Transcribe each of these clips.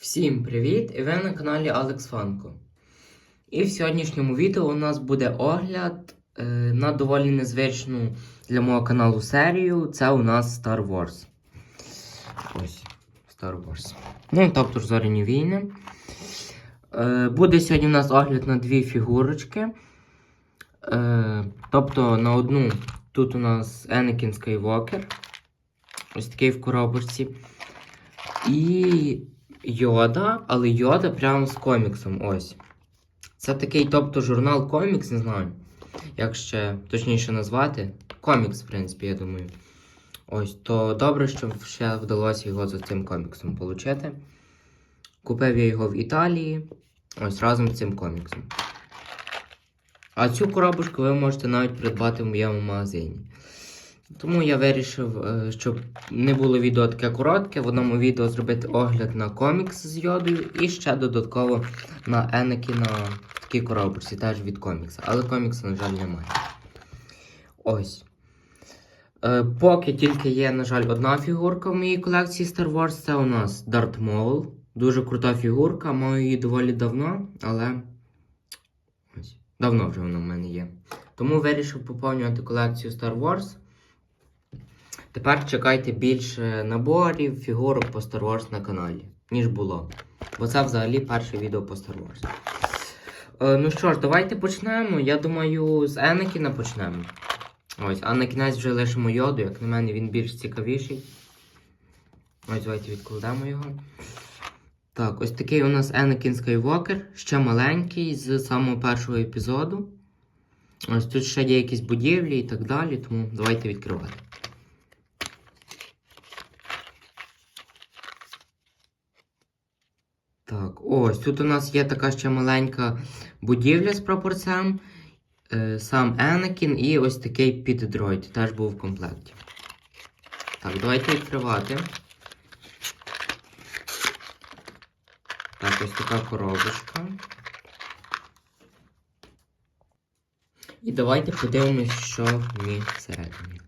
Всім привіт! І ви на каналі Алекс Фанко. І в сьогоднішньому відео у нас буде огляд е, на доволі незвичну для мого каналу серію. Це у нас Star Wars. Ось, Star Wars. Ну, тобто ж зоряні війни. Е, буде сьогодні у нас огляд на дві фігурочки. Е, тобто на одну тут у нас Anakin Skywalker. Ось такий в коробочці. І Йода, але Йода прямо з коміксом. Ось. Це такий, тобто, журнал комікс, не знаю, як ще точніше назвати. Комікс, в принципі, я думаю. Ось, то добре, що ще вдалося його за цим коміксом отримати. Купив я його в Італії. Ось разом з цим коміксом. А цю коробочку ви можете навіть придбати в моєму магазині. Тому я вирішив, е, щоб не було відео таке коротке, в одному відео зробити огляд на комікс з йодою і ще додатково на Енекіна в такій коробочці, теж від комікса. Але комікса, на жаль, немає. Ось. Е, поки тільки є, на жаль, одна фігурка в моїй колекції Star Wars, це у нас Darth Maul. Дуже крута фігурка, маю її доволі давно, але давно вже вона в мене є. Тому вирішив поповнювати колекцію Star Wars. Тепер чекайте більше наборів, фігурок по Star Wars на каналі, ніж було. Бо це взагалі перше відео по Star Wars. Е, ну що ж, давайте почнемо. Я думаю, з Енекіна почнемо. Ось, а на кінець вже лишимо йоду, як на мене він більш цікавіший. Ось, давайте відкладемо його. Так, ось такий у нас Енекін Скайвокер, ще маленький з самого першого епізоду. Ось тут ще є якісь будівлі і так далі, тому давайте відкривати. Так, ось тут у нас є така ще маленька будівля з прапорцем. Е, сам Енакін і ось такий піддроїд теж був в комплекті. Так, давайте відкривати. Так, ось така коробочка. І давайте подивимось, що ній всередині.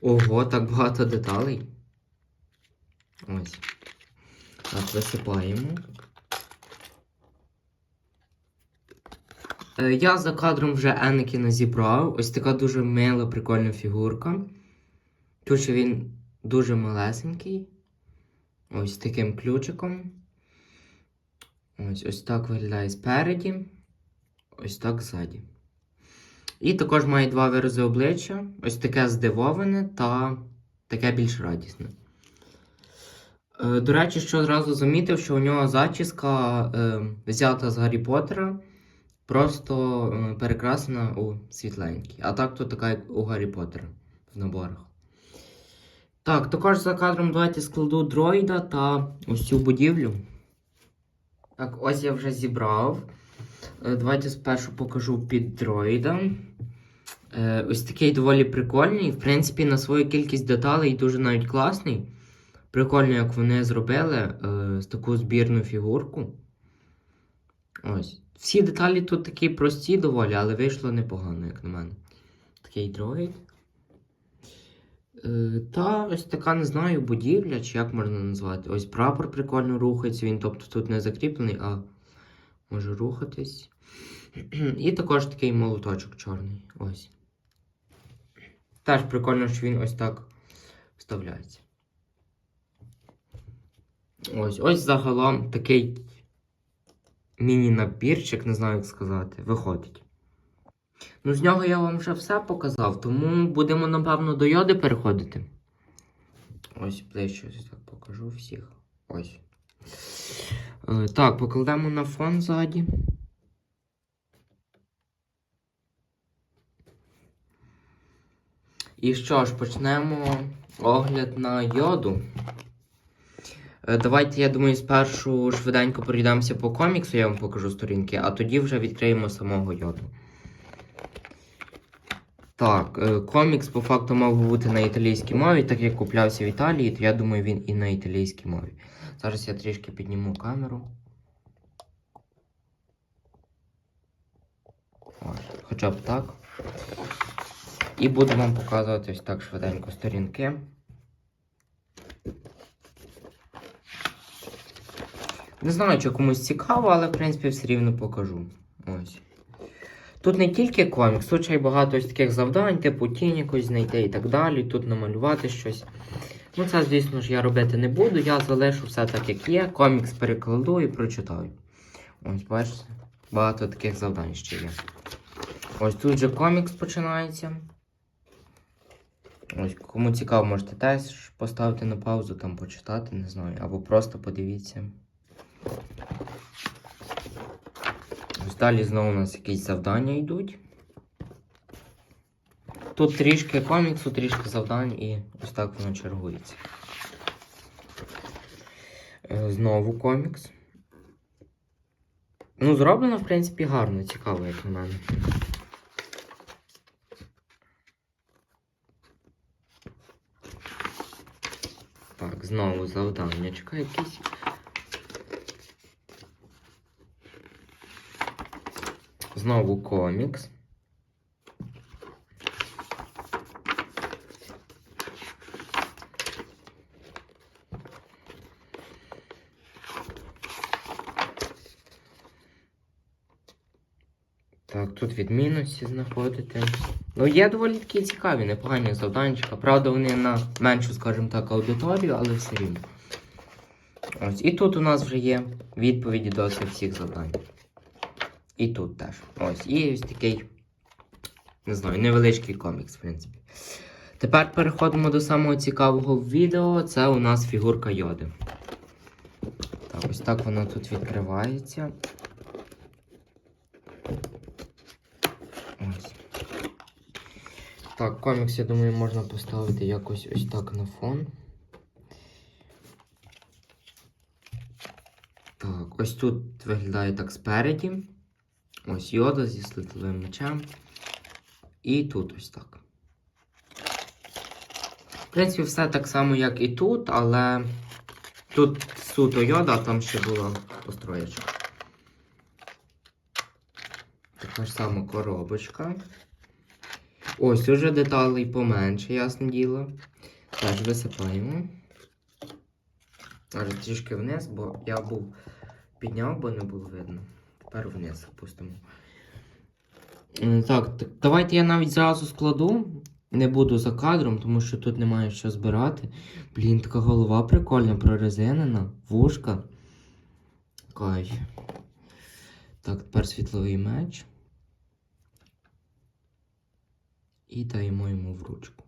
Ого, так багато деталей. Ось. Так, висипаємо. Е, Я за кадром вже Енекіна зібрав. Ось така дуже мила, прикольна фігурка. Тут ще він дуже малесенький. Ось таким ключиком. Ось ось так виглядає спереді. Ось так ззаді. І також має два вирази обличчя. Ось таке здивоване та таке більш радісне. Е, До речі, що одразу замітив, що у нього зачіска е, взята з Гаррі Поттера, просто е, перекрасена у світленький. А так то така, як у Гаррі Поттера в наборах. Так, також за кадром давайте складу дроїда та ось цю будівлю. Так, ось я вже зібрав. Е, Давайте спершу покажу під дроїда. Е, Ось такий доволі прикольний. В принципі, на свою кількість деталей дуже навіть класний. Прикольно, як вони зробили е, таку збірну фігурку. Ось. Всі деталі тут такі прості доволі, але вийшло непогано, як на мене. Такий дроїд. Е, та ось така, не знаю, будівля, чи як можна назвати. Ось прапор прикольно рухається, він тобто тут не закріплений, а може рухатись. І також такий молоточок чорний. Ось. Теж прикольно, що він ось так вставляється. Ось, ось загалом такий міні-набірчик, не знаю, як сказати, виходить. Ну, з нього я вам вже все показав, тому будемо, напевно, до йоди переходити. Ось, ближче так покажу всіх. Ось. Е, так, покладемо на фон ззаді. І що ж, почнемо огляд на йоду. Е, Давайте, я думаю, спершу швиденько пройдемося по коміксу, я вам покажу сторінки, а тоді вже відкриємо самого йоду. Так, е, комікс по факту мав бути на італійській мові, так як куплявся в Італії, то я думаю, він і на італійській мові. Зараз я трішки підніму камеру. Ось, хоча б так. І буду вам показувати ось так швиденько сторінки. Не знаю, чи комусь цікаво, але в принципі все рівно покажу. Ось. Тут не тільки комікс, тут ще й багато ось таких завдань, типу тінь якось знайти і так далі, тут намалювати щось. Ну, це, звісно ж, я робити не буду, я залишу все так, як є. Комікс перекладу і прочитаю. Ось, бачите, багато таких завдань ще є. Ось тут же комікс починається. Ось, кому цікаво, можете теж поставити на паузу, там почитати, не знаю, або просто подивіться. Ось далі знову у нас якісь завдання йдуть. Тут трішки коміксу, трішки завдань і ось так воно чергується. Е, Знову комікс. Ну, зроблено, в принципі, гарно, цікаво, як на мене. Так, знову завданнячка якісь. Знову комікс. Так, тут відмінності знаходити. Ну, є доволі такі цікаві, непогані завданчика. Правда, вони на меншу, скажімо так, аудиторію, але все рівно. Ось. І тут у нас вже є відповіді до всіх завдань. І тут теж. Ось. І ось такий, не знаю, невеличкий комікс, в принципі. Тепер переходимо до самого цікавого відео. Це у нас фігурка йоди. Так, ось так вона тут відкривається. Ось. Так, комікс, я думаю, можна поставити якось ось так на фон. Так, ось тут виглядає так спереді. Ось йода зі слитовим мечем. І тут ось так. В принципі, все так само, як і тут, але тут суто йода, а там ще була построєчка. Така ж сама коробочка. Ось уже деталей поменше, ясне діло. Теж висипаємо. Аж трішки вниз, бо я був підняв, бо не було видно. Тепер вниз опустимо. Е, Так, так, давайте я навіть зразу складу. Не буду за кадром, тому що тут немає що збирати. Блін, така голова прикольна, прорезинена, вушка. Кайф. Так, тепер світловий меч. І даємо йому в ручку.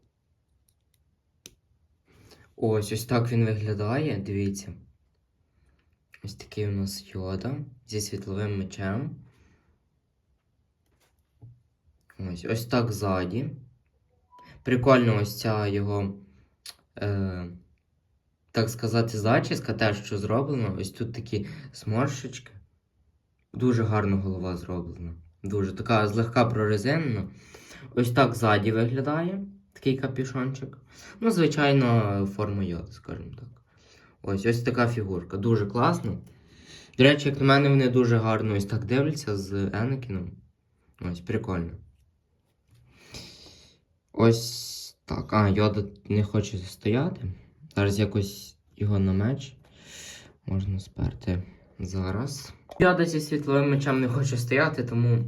Ось ось так він виглядає, дивіться. Ось такий у нас йода зі світловим мечем. Ось ось так ззаді. Прикольно ось ця його, е, так сказати, зачіска, теж що зроблено. Ось тут такі сморшечки. Дуже гарно голова зроблена. Дуже така злегка прорезинена. Ось так ззаді виглядає такий капюшончик. Ну, звичайно, форма йоди, скажімо так. Ось ось така фігурка. Дуже класно. До речі, як на мене, вони дуже гарно ось так дивляться з Енекіном. Ось, прикольно. Ось так. А, йода не хоче стояти. Зараз якось його на меч можна сперти зараз. Йода зі світловим мечем не хоче стояти, тому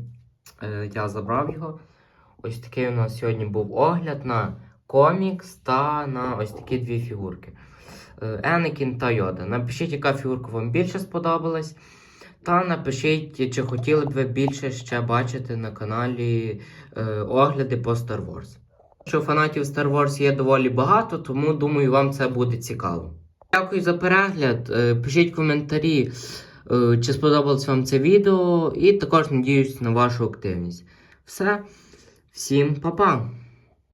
е, я забрав його. Ось такий у нас сьогодні був огляд на комікс та на ось такі дві фігурки. Е, Енекін та Йода. Напишіть, яка фігурка вам більше сподобалась. Та напишіть, чи хотіли б ви більше ще бачити на каналі е, огляди по Star Wars. Що фанатів Star Wars є доволі багато, тому думаю, вам це буде цікаво. Дякую за перегляд. Е, Пишіть коментарі, е, чи сподобалось вам це відео, і також надіюсь на вашу активність. Все, всім па-па!